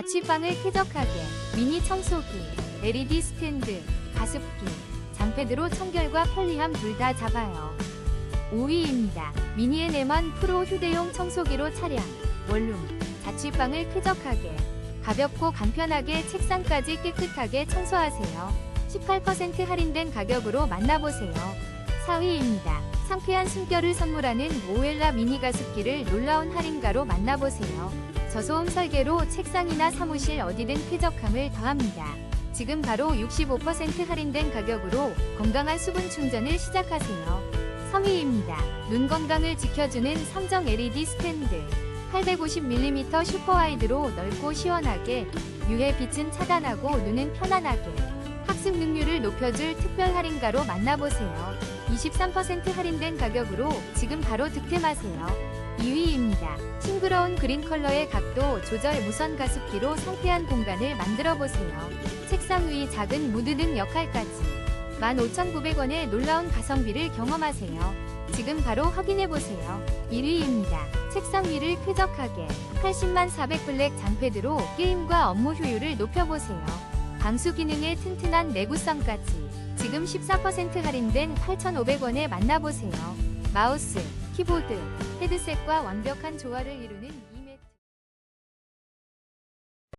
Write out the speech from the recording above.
자취방을 쾌적하게 미니 청소기, LED 스탠드, 가습기, 장패드로 청결과 편리함 둘 다 잡아요. 5위입니다. 미니앤에만 프로 휴대용 청소기로 차량, 원룸, 자취방을 쾌적하게, 가볍고 간편하게 책상까지 깨끗하게 청소하세요. 18% 할인된 가격으로 만나보세요. 4위입니다. 상쾌한 숨결을 선물하는 오엘라 미니 가습기를 놀라운 할인가로 만나보세요. 저소음 설계로 책상이나 사무실 어디든 쾌적함을 더합니다. 지금 바로 65% 할인된 가격으로 건강한 수분 충전을 시작하세요. 3위입니다. 눈 건강을 지켜주는 삼정 LED 스탠드. 850mm 슈퍼와이드로 넓고 시원하게 UV 빛은 차단하고 눈은 편안하게 학습 능률을 높여줄 특별 할인가로 만나보세요. 23% 할인된 가격으로 지금 바로 득템하세요. 2위입니다. 싱그러운 그린 컬러의 각도 조절 무선 가습기로 상쾌한 공간을 만들어 보세요. 책상 위 작은 무드 등 역할까지 15,900원의 놀라운 가성비를 경험하세요. 지금 바로 확인해 보세요. 1위입니다. 책상 위를 쾌적하게 80만 400 블랙 장패드로 게임과 업무 효율을 높여보세요. 방수 기능에 튼튼한 내구성까지 지금 14% 할인된 8,500원에 만나보세요. 마우스, 키보드, 헤드셋과 완벽한 조화를 이루는